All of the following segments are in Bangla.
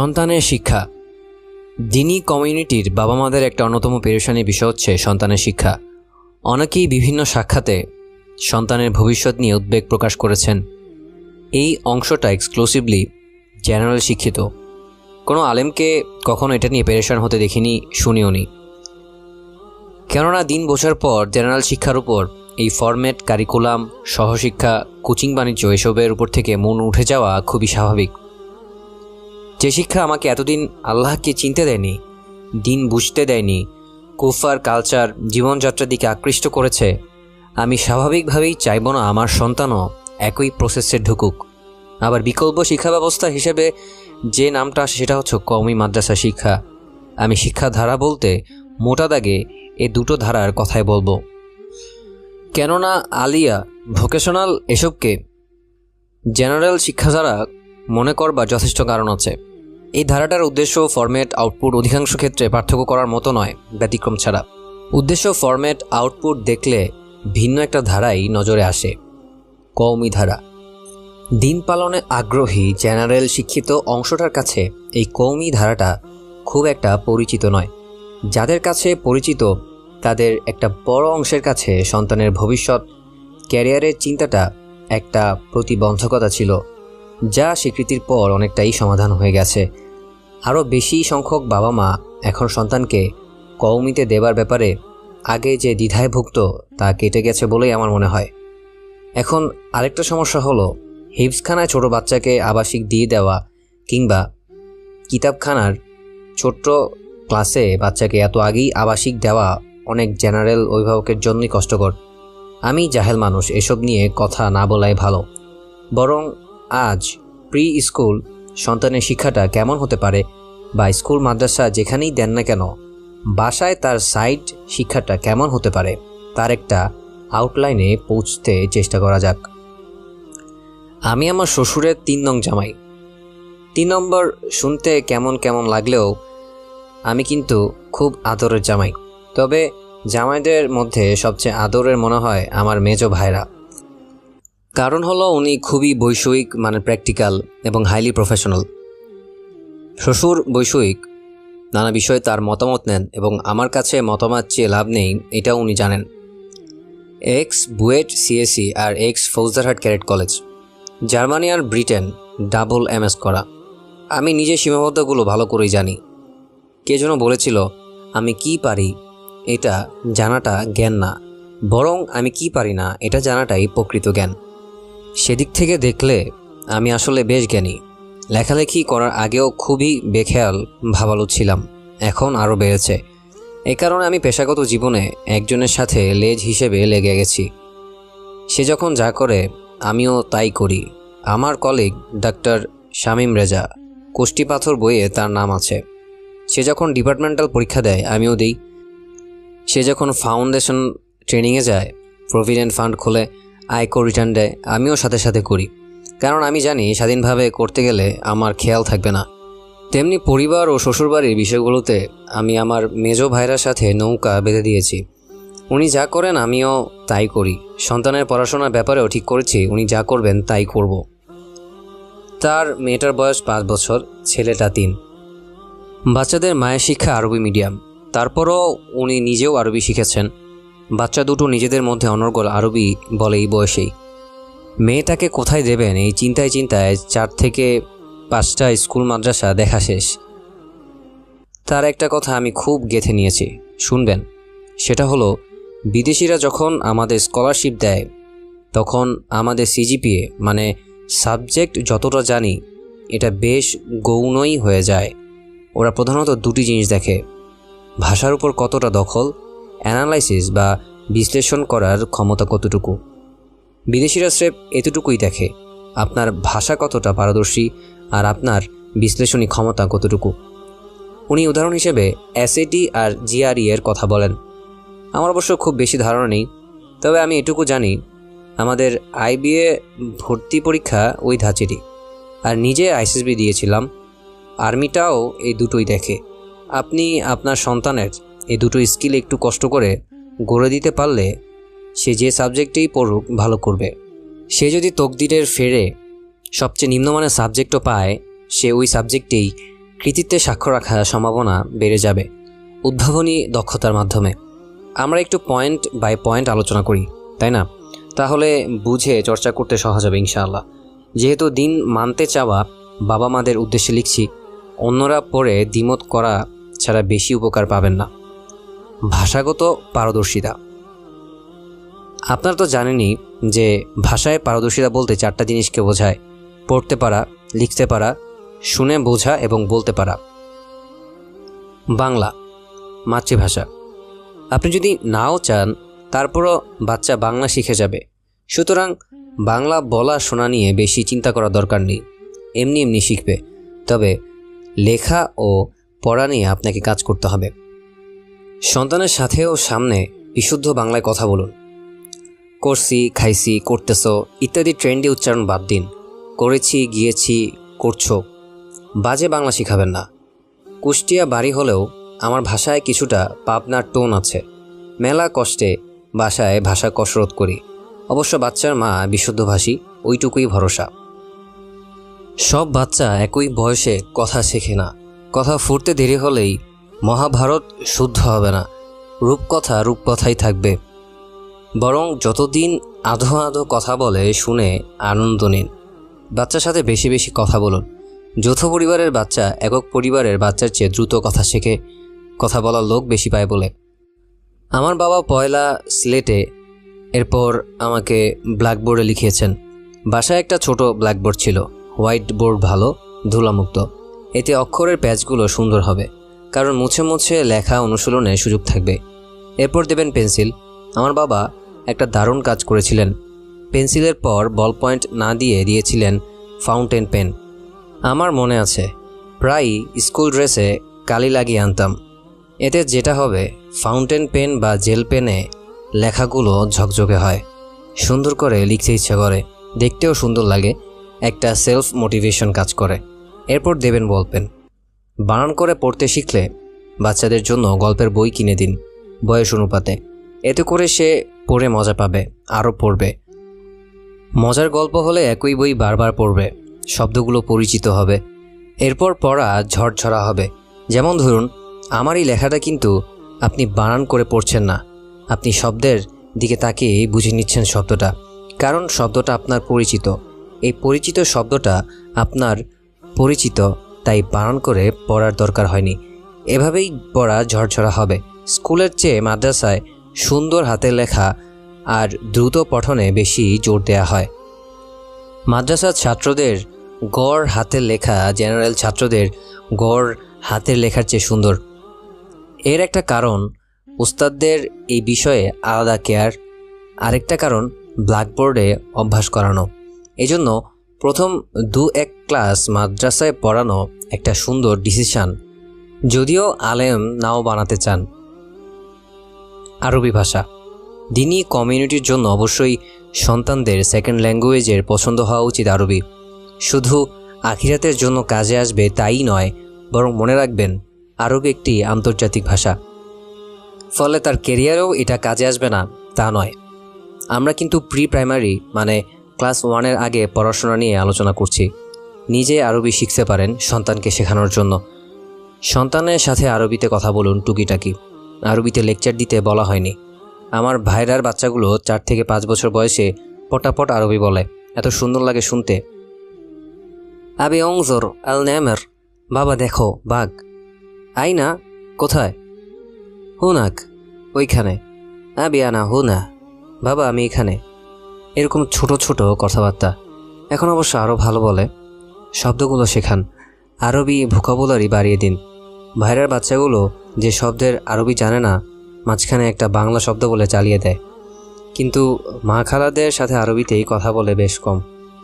সন্তানের শিক্ষা। দিনী কমিউনিটির বাবা মাদের একটা অন্যতম পেরেশানি বিষয় হচ্ছে সন্তানের শিক্ষা। অনেকেই বিভিন্ন সাক্ষাতে সন্তানের ভবিষ্যৎ নিয়ে উদ্বেগ প্রকাশ করেছেন। এই অংশটা এক্সক্লুসিভলি জেনারেল শিক্ষিত। কোনো আলেমকে কখনো এটা নিয়ে পেরেশান হতে দেখিনি, শুনিও নি। কেননা দিন বোঝার পর জেনারেল শিক্ষার উপর এই ফরম্যাট কারিকুলাম সহশিক্ষা কোচিং বাণিজ্য এসবের উপর থেকে মন উঠে যাওয়া খুবই স্বাভাবিক। যে শিক্ষা আমাকে এতদিন আল্লাহকে চিনতে দেয়নি, দিন বুঝতে দেয়নি কুফার কালচার, জীবনযাত্রার দিকে আকৃষ্ট করেছে, আমি স্বাভাবিকভাবেই চাইব না আমার সন্তানও একই প্রসেসে ঢুকুক। আবার বিকল্প শিক্ষা ব্যবস্থা হিসেবে যে নামটা সেটা হচ্ছে কওমি মাদ্রাসা শিক্ষা। আমি শিক্ষা ধারা বলতে মোটা দাগে এ দুটো ধারার কথাই বলব। কেননা আলিয়া ভোকেশনাল এসবকে জেনারেল শিক্ষাধারা মনে করবার যথেষ্ট কারণ আছে। এই ধারাটার উদ্দেশ্য ফরম্যাট আউটপুট অধিকাংশ ক্ষেত্রে পার্থক্য করার মতো নয়, ব্যতিক্রম ছাড়া। উদ্দেশ্য ফরম্যাট আউটপুট দেখলে ভিন্ন একটা ধারাই নজরে আসে। কওমি ধারা। দিন পালনে আগ্রহী জেনারেল শিক্ষিত অংশটার কাছে এই কৌমি ধারাটা খুব একটা পরিচিত নয়। যাদের কাছে পরিচিত, তাদের একটা বড় অংশের কাছে সন্তানের ভবিষ্যৎ, ক্যারিয়ারের চিন্তাটা একটা প্রতিবন্ধকতা ছিল, যা স্বীকৃতির পর অনেকটাই সমাধান হয়ে গেছে। আরও বেশি সংখ্যক বাবা মা এখন সন্তানকে কৌমিতে দেবার ব্যাপারে আগে যে দ্বিধায় ভুগত তা কেটে গেছে বলেই আমার মনে হয়। এখন আরেকটা সমস্যা হলো হিপসখানায় ছোট বাচ্চাকে আবাসিক দিয়ে দেওয়া কিংবা কিতাবখানার ছোট্ট ক্লাসে বাচ্চাকে এত আগেই আবাসিক দেওয়া অনেক জেনারেল অভিভাবকের জন্যই কষ্টকর। আমি জাহেল মানুষ, এসব নিয়ে কথা না বলাই ভালো। বরং আজ প্রি স্কুল সন্তানের শিক্ষাটা কেমন হতে পারে বা স্কুল, মাদ্রাসা যেখানেই দেন না কেন, বাসায় তার সাইড শিক্ষাটা কেমন হতে পারে তার একটা আউটলাইনে পৌঁছতে চেষ্টা করা যাক। আমি আমার শ্বশুরের তিন নং জামাই। তিন নম্বর শুনতে কেমন কেমন লাগলেও আমি কিন্তু খুব আদরের জামাই। তবে জামাইদের মধ্যে সবচেয়ে আদরের মনে হয় আমার মেজো ভাইরা। কারণ হলো উনি খুবই বৈষয়িক মানে প্র্যাকটিক্যাল এবং হাইলি প্রফেশনাল শ্বশুর বৈষয়িক, নানা বিষয়ে তার মতামত নেন এবং আমার কাছে মতামত চেয়ে লাভ নেই, এটাও উনি জানেন। এক্স বুয়েট সিএসি আর ex Faujdarhat cadet college Germany আর ব্রিটেন ডাবল এমএস করা। আমি নিজে সীমাবদ্ধগুলো ভালো করেই জানি। কে যেন বলেছিল, আমি কি পারি? এটা জানাটা জ্ঞান না। বরং আমি কি পারি না? এটা জানাটাই প্রকৃত জ্ঞান। সেদিক থেকে দেখলে আমি আসলে বেশ জ্ঞানী। লেখালেখি করার আগেও খুবই বেখেয়াল, ভাবালু ছিলাম। এখন আরও বেড়েছে। এ কারণে আমি পেশাগত জীবনে একজনের সাথে লেজ হিসেবে লেগে গেছি। সে যখন যা করে, আমিও তাই করি। আমার কলিগ ডাক্তার শামীম রেজা, কোষ্টি পাথর বইয়ে তার নাম আছে। সে যখন ডিপার্টমেন্টাল পরীক্ষা দেয়, আমিও দিই। সে যখন ফাউন্ডেশন ট্রেনিংয়ে যায়, প্রভিডেন্ট ফান্ড খোলে আয়কর রিটার্ন দেয় আমিও সাথে সাথে করি। কারণ আমি জানি, স্বাধীনভাবে করতে গেলে আমার খেয়াল থাকবে না। তেমনি পরিবার ও শ্বশুরবাড়ির বিষয়গুলোতে আমি আমার মেজ ভাইরার সাথে নৌকা বেঁধে দিয়েছি। উনি যা করেন আমিও তাই করি। সন্তানের পড়াশোনার ব্যাপারেও ঠিক করেছি, উনি যা করবেন তাই করব। তার মেয়েটার বয়স পাঁচ বছর, ছেলেটা তিন। বাচ্চাদের মায়ের শিক্ষা আরবি মিডিয়াম। তারপরও উনি নিজেও আরবি শিখেছেন। বাচ্চা দুটো নিজেদের মধ্যে অনর্গল আরবি বলে এই বয়সেই মেয়েটাকে কোথায় দেবেন? এই চিন্তায় চিন্তায় চার থেকে পাঁচটা স্কুল মাদ্রাসা দেখা শেষ। তার একটা কথা আমি খুব গেথে নিয়েছি। শুনবেন, সেটা হলো, বিদেশিরা যখন আমাদের স্কলারশিপ দেয়, তখন আমাদের সিজিপিএ মানে সাবজেক্ট যতটা জানি, এটা বেশ গৌণই হয়ে যায়। ওরা প্রধানত দুটি জিনিস দেখে, ভাষার উপর কতটা দখল অ্যানালাইসিস বা বিশ্লেষণ করার ক্ষমতা কতটুকু? বিদেশিরা স্রেফ এতটুকুই দেখে, আপনার ভাষা কতটা পারদর্শী আর আপনার বিশ্লেষণী ক্ষমতা কতটুকু? উনি উদাহরণ হিসেবে এসএটি আর জিআরই এর কথা বলেন। আমার অবশ্য খুব বেশি ধারণা নেই, তবে আমি এটুকু জানি, আমাদের আইবিএ ভর্তি পরীক্ষা ওই ধাঁচেরই। আর নিজে আইসিএসবি দিয়েছিলাম, আর্মিটাও এই দুটোই দেখে। আপনি আপনার সন্তানের এই দুটো স্কিল একটু কষ্ট করে গড়ে দিতে পারলে সে যে সাবজেক্টেই পড়ুক, ভালো করবে। সে যদি তকদিরের ফেরে সবচেয়ে নিম্নমানের সাবজেক্টও পায়, সে ওই সাবজেক্টেই কৃতিত্বে স্বাক্ষর রাখার সম্ভাবনা বেড়ে যাবে উদ্ভাবনী দক্ষতার মাধ্যমে। আমরা একটু পয়েন্ট বাই পয়েন্ট আলোচনা করি, তাই না? তাহলে বুঝে চর্চা করতে সহজ হবে ইনশাআল্লাহ। যেহেতু দিন মানতে চাওয়া বাবা মাদের উদ্দেশ্যে লিখছি, অন্যরা পড়ে দ্বিমত করা ছাড়া বেশি উপকার পাবেন না। ভাষাগত পারদর্শিতা। আপনারা তো জানেনই যে ভাষায় পারদর্শিতা বলতে চারটা জিনিসকে বোঝায়। পড়তে পারা, লিখতে পারা, শুনে বোঝা এবং বলতে পারা। বাংলা, মাতৃভাষা। আপনি যদি নাও চান, তারপরও বাচ্চা বাংলা শিখে যাবে। সুতরাং বাংলা বলা শোনা নিয়ে বেশি চিন্তা করার দরকার নেই। এমনি এমনি শিখবে। তবে লেখা ও পড়া নিয়ে আপনাকে কাজ করতে হবে। সন্তানের সাথে ও সামনে বিশুদ্ধ বাংলায় কথা বলুন। করছি, খাইছি, করতেছ, ইত্যাদি ট্রেন্ডি উচ্চারণ বাদ দিন। করেছি, গিয়েছি, করছ। বাজে বাংলা শিখাবেন না। কুষ্টিয়া বাড়ি হলেও আমার ভাষায় কিছুটা পাবনার টোন আছে। মেলা কষ্টে বাসায় ভাষা কসরত করি। অবশ্য বাচ্চার মা বিশুদ্ধভাষী, ওইটুকুই ভরসা। সব বাচ্চা একই বয়সে কথা শেখে না। কথা ফুটতে দেরি হলেই মহাভারত শুদ্ধ হবে না। রূপকথা রূপকথাই থাকবে। বরং যতদিন আধো আধো কথা বলে, শুনে আনন্দ নিন। বাচ্চার সাথে বেশি বেশি কথা বলুন। যৌথ পরিবারের বাচ্চা, একক পরিবারের বাচ্চার চেয়ে দ্রুত কথা শেখে, কথা বলার লোক বেশি পায় বলে। আমার বাবা পয়লা স্লেটে এরপর আমাকে ব্ল্যাকবোর্ডে লিখিয়েছেন, বাসায় একটা ছোট ব্ল্যাকবোর্ড ছিল, হোয়াইট বোর্ড ভালো, ধুলামুক্ত। এতে অক্ষরের প্যাচগুলো সুন্দর হবে। কারণ মুছে মুছে লেখা অনুশীলনের সুযোগ থাকবে। এরপর দেবেন পেন্সিল। আমার বাবা একটা দারুণ কাজ করেছিলেন। পেন্সিলের পর বল পয়েন্ট না দিয়ে দিয়েছিলেন ফাউন্টেন পেন। আমার মনে আছে প্রায়ই স্কুল ড্রেসে কালি লাগিয়ে আনতাম। এতে যেটা হবে, ফাউন্টেন পেন বা জেল পেনে লেখাগুলো ঝকঝকে হয়। সুন্দর করে লিখতে ইচ্ছে করে, দেখতেও সুন্দর লাগে, একটা সেলফ মোটিভেশন কাজ করে। এরপর দেবেন বল পেন। বানান করে পড়তে শিখলে বাচ্চাদের জন্য গল্পের বই কিনে দিন বয়স অনুপাতে। এতে করে সে পড়ে মজা পাবে, আরও পড়বে। মজার গল্প হলে একই বই বারবার পড়বে, শব্দগুলো পরিচিত হবে। এরপর পড়া ঝরঝরা হবে। যেমন ধরুন, আমার এই লেখাটা কিন্তু আপনি বানান করে পড়ছেন না। আপনি শব্দের দিকে তাকিয়ে বুঝে নিচ্ছেন শব্দটা। কারণ শব্দটা আপনার পরিচিত। এই পরিচিত শব্দটা আপনার পরিচিত তাই বানান করে পড়ার দরকার হয়নি। এভাবেই পড়া ঝরঝরা হবে। স্কুলের চেয়ে মাদ্রাসায় সুন্দর হাতের লেখা আর দ্রুত পঠনে বেশি জোর দেওয়া হয়। মাদ্রাসার ছাত্রদের গড় হাতের লেখা, জেনারেল ছাত্রদের গড় হাতের লেখার চেয়ে সুন্দর। এর একটা কারণ, উস্তাদদের এই বিষয়ে আলাদা কেয়ার। আরেকটা কারণ, ব্ল্যাকবোর্ডে অভ্যাস করানো। এজন্য প্রথম দু এক ক্লাস মাদ্রাসায় পড়ানো একটা সুন্দর ডিসিশান যদিও আলেম নাও বানাতে চান। আরবি ভাষা। দিনই কমিউনিটির জন্য অবশ্যই সন্তানদের সেকেন্ড ল্যাঙ্গুয়েজের পছন্দ হওয়া উচিত আরবি। শুধু আখিরাতের জন্য কাজে আসবে তাই নয়, বরং মনে রাখবেন, আরবি একটি আন্তর্জাতিক ভাষা। ফলে তার কেরিয়ারেও এটা কাজে আসবে না, তা নয়। আমরা কিন্তু প্রি প্রাইমারি মানে ক্লাস ওয়ানের আগে পড়াশোনা নিয়ে আলোচনা করছি। নিজে আরবি শিখতে পারেন সন্তানকে শেখানোর জন্য। সন্তানের সাথে আরবিতে কথা বলুন টুকিটাকি। আরবিতে লেকচার দিতে বলা হয়নি। আমার ভাইরার বাচ্চাগুলো চার থেকে পাঁচ বছর বয়সে পটাপট আরবি বলে। এত সুন্দর লাগে শুনতে। আবি অংজর আল নেমের বাবা দেখো, বাঘ। আই না কোথায়? হুনাক, ওইখানে। আবি আনা, হুনা। বাবা, আমি এখানে। এরকম ছোট ছোট কথাবার্তা। এখন অবশ্য আরও ভালো বলে। শব্দগুলো শেখান। আরবি ভোকাবুলারি বাড়িয়ে দিন। ভাইরার বাচ্চাগুলো যে শব্দের আরবি জানে না, মাঝখানে একটা বাংলা শব্দ বলে চালিয়ে দেয়। কিন্তু মা খালাদের সাথে আরবিতেই কথা বলে বেশ কম।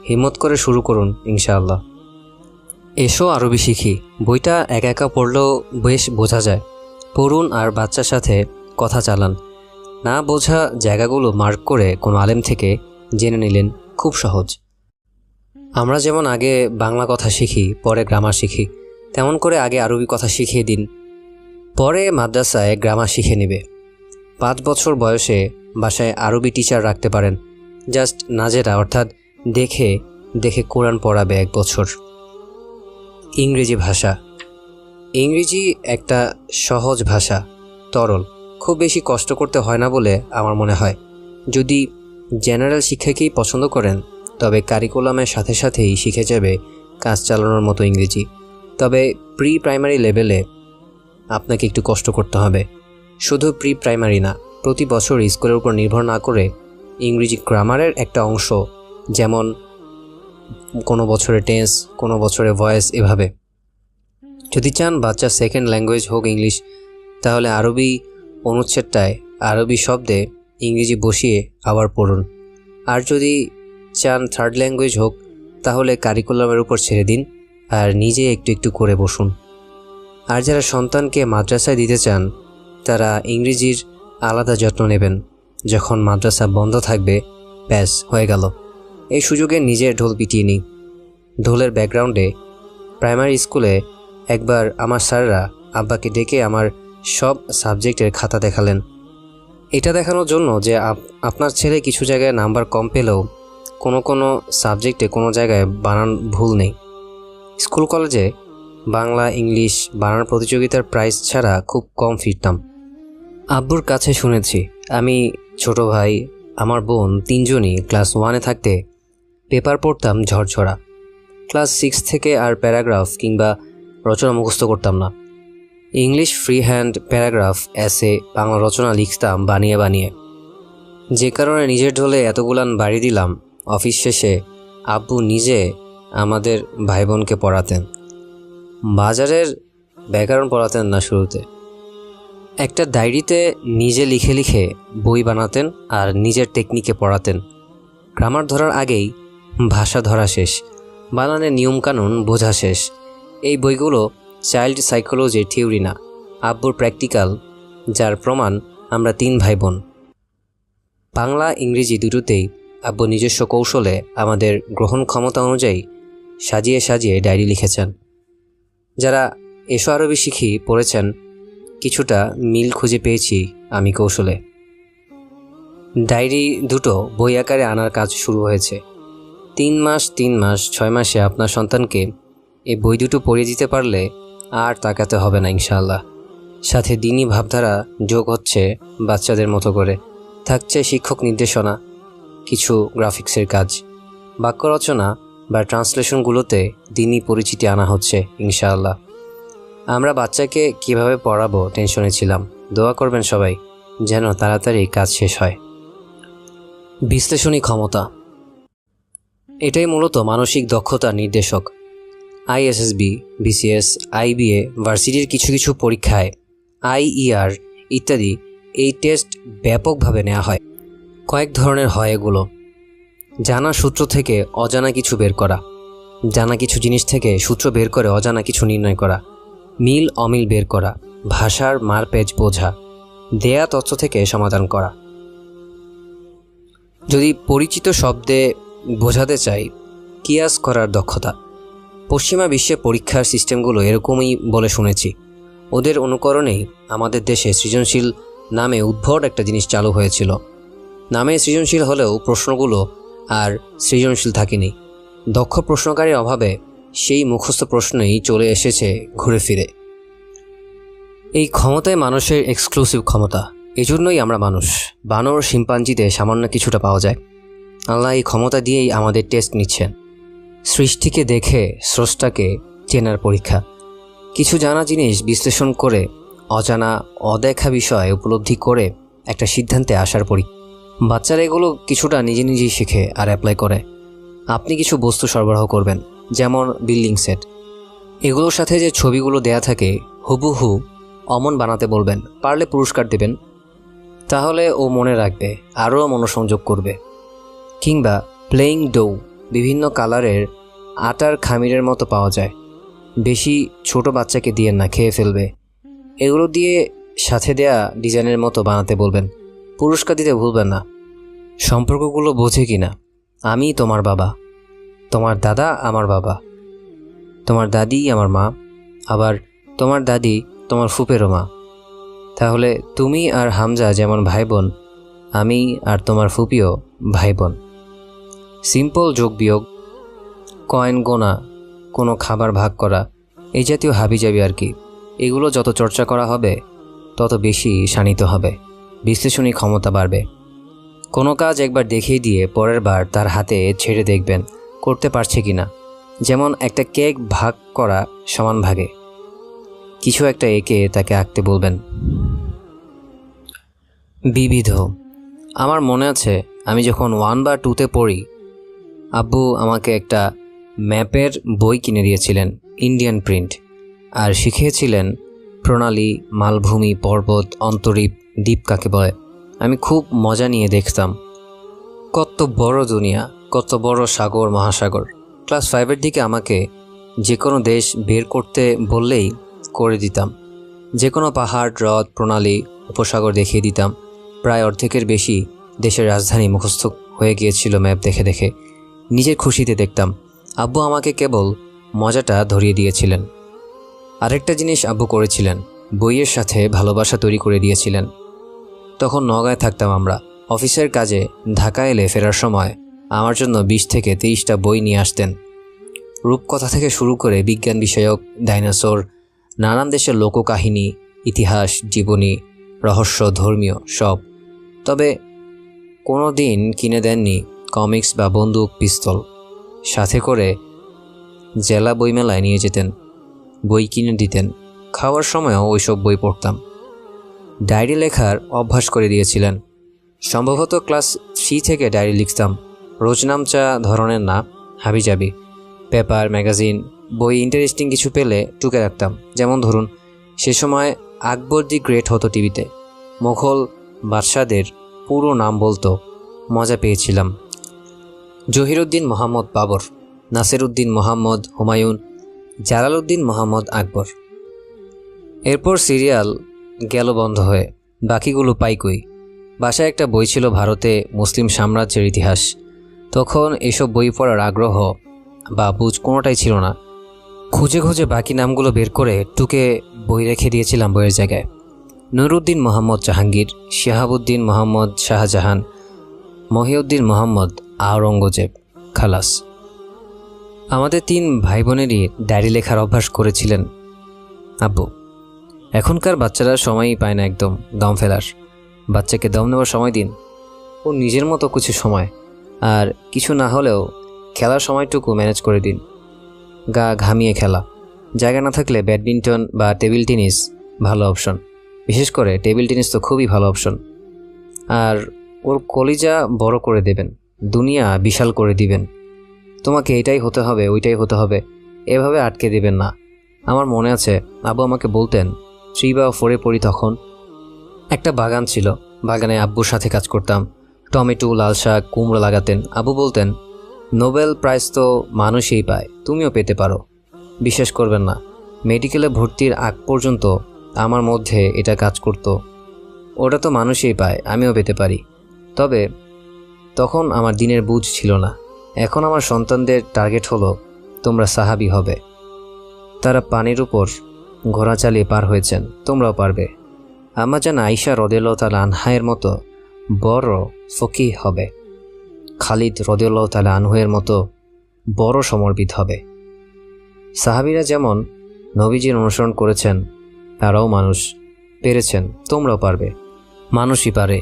হিম্মত করে শুরু করুন, ইনশাআল্লাহ। এসো আরবি শিখি। বইটা একা একা পড়লেও বেশ বোঝা যায়। পড়ুন আর বাচ্চার সাথে কথা চালান। না বোঝা জায়গাগুলো মার্ক করে কোনো আলেম থেকে জেনে নিলেন, খুব সহজ। আমরা যেমন আগে বাংলা কথা শিখি, পরে গ্রামার শিখি, তেমন করে আগে আরবি কথা শিখিয়ে দিন। পরে মাদ্রাসায় গ্রামার শিখে নেবে। পাঁচ বছর বয়সে বাসায় আরবি টিচার রাখতে পারেন। জাস্ট নাজেরা, অর্থাৎ দেখে দেখে কোরআন পড়াবে এক বছর। ইংরেজি ভাষা। ইংরেজি একটা সহজ ভাষা, তরল। খুব বেশি কষ্ট করতে হয় না বলে আমার মনে হয়। যদি জেনারেল শিক্ষাকেই পছন্দ করেন, তবে কারিকুলামের সাথে সাথেই শিখে যাবে কাজ চালানোর মতো ইংরেজি। তবে প্রি প্রাইমারি লেভেলে আপনাকে একটু কষ্ট করতে হবে। শুধু প্রি প্রাইমারি না, প্রতি বছর স্কুলের উপর নির্ভর না করে ইংরেজি গ্রামারের একটা অংশ, যেমন কোনো বছরে টেন্স, কোনো বছরে ভয়েস, এভাবে। যদি চান বাচ্চা সেকেন্ড ল্যাঙ্গুয়েজ হোক ইংলিশ, তাহলে আরবি অনুচ্ছেদটায় আরবি শব্দে ইংরেজি বসিয়ে আবার পড়ুন। আর যদি চান থার্ড ল্যাঙ্গুয়েজ হোক, তাহলে কারিকুলামের উপর ছেড়ে দিন আর নিজে একটু একটু করে বসুন। আর যারা সন্তানকে মাদ্রাসায় দিতে চান, তারা ইংরেজির আলাদা যত্ন নেবেন। যখন মাদ্রাসা বন্ধ থাকবে, ব্যাস, হয়ে গেল। এই সুযোগে নিজের ঢোল পিটিয়ে নিই ঢোলের ব্যাকগ্রাউন্ডে প্রাইমারি স্কুলে একবার আমার স্যাররা আব্বাকে ডেকে আমার সব সাবজেক্টের খাতা দেখালেন। এটা দেখানোর জন্য যে আপ- আপনার ছেলে কিছু জায়গায় নাম্বার কম পেলেও কোনো কোনো সাবজেক্টে কোনো জায়গায় বানান ভুল নেই। স্কুল কলেজে বাংলা, ইংলিশ বানান প্রতিযোগিতার প্রাইজ ছাড়া খুব কম ফিরতাম। আব্বুর কাছে শুনেছি, আমি ছোট ভাই, আমার বোন তিনজনই ক্লাস ওয়ানে থাকতে পেপার পড়তাম ঝরঝরা। ক্লাস সিক্স থেকে আর প্যারাগ্রাফ কিংবা রচনা মুখস্থ করতাম না। ইংলিশ ফ্রি হ্যান্ড প্যারাগ্রাফ এসে বাংলা রচনা লিখতাম বানিয়ে বানিয়ে। যে কারণে নিজের ঢোলে এতগুলান বাড়ি দিলাম, অফিস শেষে আব্বু নিজে আমাদের ভাই বোনকে পড়াতেন। বাজারের ব্যাকরণ পড়াতেন না শুরুতে। একটা ডায়েরিতে নিজে লিখে লিখে বই বানাতেন আর নিজের টেকনিকে পড়াতেন। গ্রামার ধরার আগেই ভাষা ধরা শেষ, বানানের নিয়মকানুন বোঝা শেষ। এই বইগুলো চাইল্ড সাইকোলজির থিওরি না, আব্বুর প্র্যাকটিক্যাল, যার প্রমাণ আমরা তিন ভাই বোন বাংলা, ইংরেজি দুটোতেই আব্বু নিজস্ব কৌশলে আমাদের গ্রহণ ক্ষমতা অনুযায়ী সাজিয়ে সাজিয়ে ডায়েরি লিখেছেন। যারা এসো আরবি শিখি পড়েছেন, কিছুটা মিল খুঁজে পেয়েছি আমি কৌশলে। ডায়েরি দুটো বই আকারে আনার কাজ শুরু হয়েছে। তিন মাস তিন মাস, ছয় মাসে আপনার সন্তানকে এই বই দুটো পড়িয়ে দিতে পারলে আর তাকাতে হবে না ইনশাল্লাহ সাথে দিনই ভাবধারা যোগ হচ্ছে বাচ্চাদের মতো করে। থাকছে শিক্ষক নির্দেশনা, কিছু গ্রাফিক্সের কাজ, বাক্য রচনা বা ট্রান্সলেশনগুলোতে দিনই পরিচিতি আনা হচ্ছে, ইনশাআল্লাহ। আমরা বাচ্চাকে কীভাবে পড়াবো টেনশনে ছিলাম। দোয়া করবেন সবাই, যেন তাড়াতাড়ি কাজ শেষ হয়। বিশ্লেষণী ক্ষমতা। এটাই মূলত মানসিক দক্ষতা নির্দেশক। আইএসএসবি, বিসিএস, আইবিএ, ভার্সিটির কিছু কিছু পরীক্ষায় আইইআর ইত্যাদি এই টেস্ট ব্যাপকভাবে নেওয়া হয়। কয়েক ধরনের হয় এগুলো। জানা সূত্র থেকে অজানা কিছু বের করা। জানা কিছু জিনিস থেকে সূত্র বের করে অজানা কিছু নির্ণয় করা। মিল, অমিল বের করা। ভাষার মারপেজ বোঝা। দেয়া তথ্য থেকে সমাধান করা। যদি পরিচিত শব্দে বোঝাতে চাই, কিয়াস করার দক্ষতা। পশ্চিমা বিশ্বে পরীক্ষার সিস্টেমগুলো এরকমই বলে শুনেছি। ওদের অনুকরণেই আমাদের দেশে সৃজনশীল নামে উদ্ভট একটা জিনিস চালু হয়েছিল। নামে সৃজনশীল হলেও প্রশ্নগুলো আর সৃজনশীল থাকেনি। দক্ষ প্রশ্নকারীর অভাবে সেই মুখস্থ প্রশ্নেই চলে এসেছে ঘুরে ফিরে। এই ক্ষমতায় মানুষের এক্সক্লুসিভ ক্ষমতা। এজন্যই আমরা মানুষ। বানর শিম্পাঞ্জিতে সামান্য কিছুটা পাওয়া যায়। আল্লাহ এই ক্ষমতা দিয়েই আমাদের টেস্ট নিচ্ছেন। সৃষ্টিকে দেখে স্রষ্টাকে চেনার পরীক্ষা। কিছু জানা জিনিস বিশ্লেষণ করে, অজানা, অদেখা বিষয় উপলব্ধি করে একটা সিদ্ধান্তে আসার পরীক্ষা বাচ্চারা এগুলো কিছুটা নিজে নিজেই শিখে আর অ্যাপ্লাই করে। আপনি কিছু বস্তু সরবরাহ করবেন, যেমন বিল্ডিং সেট এগুলোর সাথে যে ছবিগুলো দেয়া থাকে, হুবহু অমন বানাতে বলবেন, পারলে পুরস্কার দেবেন। তাহলে ও মনে রাখবে, আরও মনোসংযোগ করবে। কিংবা প্লেইং ডো বিভিন্ন কালারের আটার খামিরের মতো পাওয়া যায়। বেশি ছোট বাচ্চাকে দিয়ে না খেয়ে ফেলবে। এগুলো দিয়ে সাথে দেয়া ডিজাইনের মতো বানাতে বলবেন। পুরস্কার দিতে ভুলবেন না। সম্পর্কগুলো বোঝে কি না আমি তোমার বাবা। তোমার দাদা আমার বাবা। তোমার দাদি আমার মা। আবার তোমার দাদি তোমার ফুপেরও মা। তাহলে তুমি আর হামজা যেমন ভাই বোন আমি আর তোমার ফুপিও ভাই বোন সিম্পল যোগ বিয়োগ কয়েন গোনা, কোনো খাবার ভাগ করা, এই জাতীয় হাবিজাবি আর কি। এগুলো যত চর্চা করা হবে, তত বেশি শানিত হবে, বিশ্লেষণী ক্ষমতা বাড়বে। কোনো কাজ একবার দেখিয়ে দিয়ে পরের বার তার হাতে ছেড়ে দেখবেন, করতে পারছে কি না যেমন একটা কেক ভাগ করা সমান ভাগে। কিছু একটা এঁকে তাকে আঁকতে বলবেন। বিবিধ। আমার মনে আছে, আমি যখন ওয়ান বা টুতে পড়ি আব্বু আমাকে একটা ম্যাপের বই কিনে দিয়েছিলেন ইন্ডিয়ান প্রিন্ট আর শিখিয়েছিলেন প্রণালী, মালভূমি, পর্বত, অন্তরীপ, দ্বীপ কাকে বলে। আমি খুব মজা নিয়ে দেখতাম। কত বড় দুনিয়া, কত বড় সাগর, মহাসাগর। ক্লাস ফাইভের দিকে আমাকে যে কোনো দেশ বের করতে বললেই করে দিতাম। যে কোনো পাহাড়, হ্রদ, প্রণালী, উপসাগর দেখিয়ে দিতাম। প্রায় অর্ধেকের বেশি দেশের রাজধানী মুখস্থ হয়ে গিয়েছিল ম্যাপ দেখে দেখে। নিজের খুশিতে দেখতাম। আব্বু আমাকে কেবল মজাটা ধরিয়ে দিয়েছিলেন। আরেকটা জিনিস আব্বু করেছিলেন, বইয়ের সাথে ভালোবাসা তৈরি করে দিয়েছিলেন। তখন নগায় থাকতাম আমরা। অফিসের কাজে ঢাকা এলে ফেরার সময় আমার জন্য বিশ থেকে তেইশটা বই নিয়ে আসতেন। রূপকথা থেকে শুরু করে বিজ্ঞান বিষয়ক, ডাইনোসর, নানান দেশের লোককাহিনী, ইতিহাস, জীবনী, রহস্য, ধর্মীয় সব। তবে কোনো দিন কিনে দেননি কমিক্স বা বন্দুক, পিস্তল। সাথে করে জেলা বইমেলায় নিয়ে যেতেন, বই কিনে দিতেন। খাওয়ার সময়ও ওইসব বই পড়তাম। ডায়েরি লেখার অভ্যাস করে দিয়েছিলেন। সম্ভবত ক্লাস থ্রি থেকে ডায়েরি লিখতাম। রোজনামচা ধরনের না, হাবিজাবি। পেপার, ম্যাগাজিন, বই ইন্টারেস্টিং কিছু পেলে টুকে রাখতাম। যেমন ধরুন, সে সময় আকবর দি গ্রেট হতো টিভিতে। মোঘল বাদশাদের পুরো নাম বলতো, মজা পেয়েছিলাম। জহিরুদ্দিন মোহাম্মদ বাবর, নাসিরুদ্দিন মোহাম্মদ হুমায়ুন, জালালউদ্দিন মোহাম্মদ আকবর। এরপর সিরিয়াল গেল বন্ধ হয়ে, বাকিগুলো পাইকই। বাসায় একটা বই ছিল ভারতে মুসলিম সাম্রাজ্যের ইতিহাস। তখন এসব বই পড়ার আগ্রহ বা বুঝ কোনোটাই ছিল না। খুঁজে খুঁজে বাকি নামগুলো বের করে টুকে বই রেখে দিয়েছিলাম বইয়ের জায়গায়। নুরুদ্দিন মোহাম্মদ জাহাঙ্গীর, শাহাবুদ্দিন মোহাম্মদ শাহজাহান, মহিউদ্দিন মোহাম্মদ আওরঙ্গজেব, খালাস। আমাদের তিন ভাই বোনেরই ডায়েরি লেখার অভ্যাস করেছিলেন আব্বু। এখনকার বাচ্চারা সময়ই পায় না একদম দম ফেলার। বাচ্চাকে দম নেওয়ার সময় দিন। ও নিজের মতো কিছু সময়। আর কিছু না হলেও খেলার সময়টুকু ম্যানেজ করে দিন। গা ঘামিয়ে খেলা। জায়গা না থাকলে ব্যাডমিন্টন বা টেবিল টেনিস ভালো অপশন। বিশেষ করে টেবিল টেনিস তো খুবই ভালো অপশন। আর ওর কলিজা বড় করে দেবেন। দুনিয়া বিশাল করে দিবেন। তোমাকে এটাই হতে হবে, ওইটাই হতে হবে। এভাবে আটকে দিবেন না। আমার মনে আছে, আব্বু আমাকে বলতেন থ্রি বা ফোরে পড়ি তখন। একটা বাগান ছিল। বাগানে আব্বুর সাথে কাজ করতাম। টমেটো, লাল শাক, কুমড়ো লাগাতেন। আবু বলতেন, নোবেল প্রাইজ তো মানুষই পায়, তুমিও পেতে পারো। বিশ্বাস করবেন না, মেডিকেলে ভর্তির আগ পর্যন্ত আমার মধ্যে এটা কাজ করতো। ওটা তো মানুষই পায়, আমিও পেতে পারি। তবে তখন আমার দিনের বুঝ ছিল না। এখন আমার সন্তানদের টার্গেট হলো, তোমরা সাহাবি হবে। তারা পানির উপর ঘোড়া চালিয়ে পার হয়েছেন, তোমরাও পারবে। আমার যেন আইসা রদেল তালা আনহায়ের মতো বড় ফকি হবে। খালিদ রদেল তালা আনহুয়ের মতো বড় সমর্পিত হবে। সাহাবিরা যেমন নবীজির অনুসরণ করেছেন, তারাও মানুষ পেরেছেন, তোমরাও পারবে। মানুষই পারে।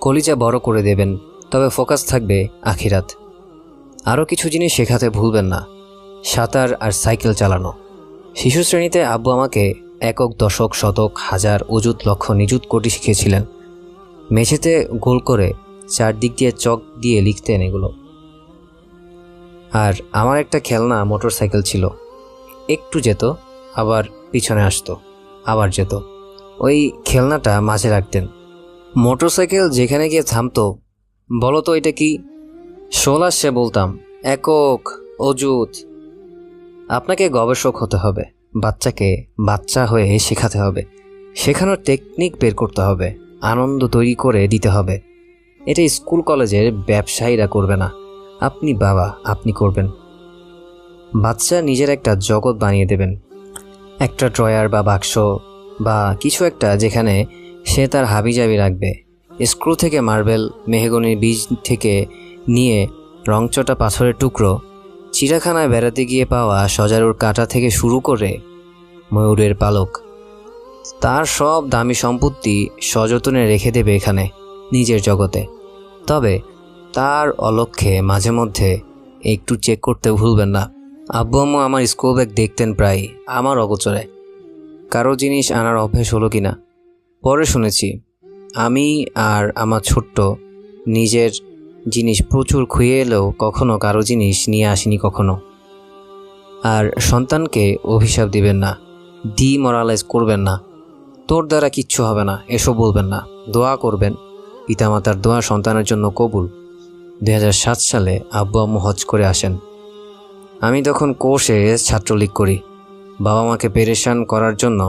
কলিজা বড় করে দেবেন তবে ফোকাস থাকবে আখিরাত। আরও কিছু জিনিস শেখাতে ভুলবেন না। সাঁতার আর সাইকেল চালানো। শিশু শ্রেণীতে আব্বু আমাকে একক, দশক, শতক, হাজার অজুত লক্ষ, নিযুত কোটি শিখিয়েছিলেন। মেঝেতে গোল করে চারদিক দিয়ে চক দিয়ে লিখতেন এগুলো। আর আমার একটা খেলনা মোটর সাইকেল ছিল। একটু যেত, আবার পিছনে আসতো, আবার যেত। ওই খেলনাটা মাঝে রাখতেন। মোটর সাইকেল যেখানে গিয়ে থামতো বলো তো এটা কি? আসছে বলতাম, একক অজুত আপনাকে গবেষক হতে হবে, বাচ্চাকে বাচ্চা হয়ে শেখাতে হবে, শেখানোর টেকনিক বের করতে হবে, আনন্দ তৈরি করে দিতে হবে। এটা স্কুল কলেজের ব্যবসায়ীরা করবে না, আপনি বাবা, আপনি করবেন। বাচ্চা নিজের একটা জগৎ বানিয়ে দেবেন, একটা ড্রয়ার বা বাক্স বা কিছু একটা যেখানে সে তার হাবিজাবি রাখবে। স্ক্রু থেকে মার্বেল, মেহগনির বীজ থেকে নিয়ে রংচটা পাথরের টুকরো, চিড়াখানায় বেড়াতে গিয়ে পাওয়া সজারুর কাঁটা থেকে শুরু করে ময়ূরের পালক, তার সব দামি সম্পত্তি সযতনে রেখে দেবে এখানে, নিজের জগতে। তবে তার অলক্ষ্যে মাঝে মধ্যে একটু চেক করতে ভুলবেন না। আব্বু আম্মু আমার স্কুল ব্যাগ দেখতেন প্রায় আমার অগোচরে। কারও জিনিস আনার অভ্যেস হলো কিনা? পরে শুনেছি। আমি আর আমার ছোট্ট নিজের জিনিস প্রচুর খুঁয়ে এলেও কখনো কারও জিনিস নিয়ে আসিনি কখনো। আর সন্তানকে অভিশাপ দিবেন না, ডিমরালাইজ করবেন না। তোর দ্বারা কিচ্ছু হবে না, এসব বলবেন না। দোয়া করবেন। পিতামাতার দোয়া সন্তানের জন্য কবুল। দু হাজার সাত সালে আব্বু আম্মু হজ করে আসেন। আমি তখন কোর্সে ছাত্রলীগ করি। বাবা মাকে পেরেশান করার জন্য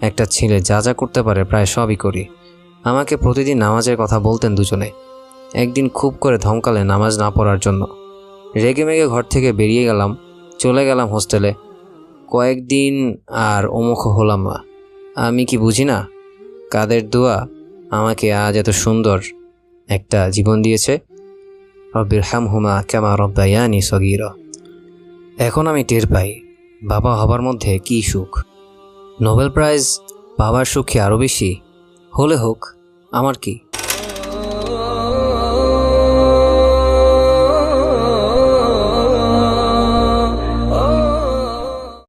একটা ছেলে যা যা করতে পারে প্রায় সবই করি। আমাকে প্রতিদিন নামাজের কথা বলতেন দুজনে। একদিন খুব করে ধমকালে নামাজ না পড়ার জন্য। রেগে মেগে ঘর থেকে বেরিয়ে গেলাম, চলে গেলাম হোস্টেলে। কয়েকদিন আর অমুখ হলাম না। আমি কি বুঝি না? কাদের দোয়া? আমাকে আজ এত সুন্দর একটা জীবন দিয়েছে। রব্বির হাম হুমা কেমা রব্বায়ানি সগির। এখন আমি টের পাই, বাবা হবার মধ্যে কি সুখ? নোবেল প্রাইজ বাবার সুখে আরও বেশি? হলে হোক আমার কি?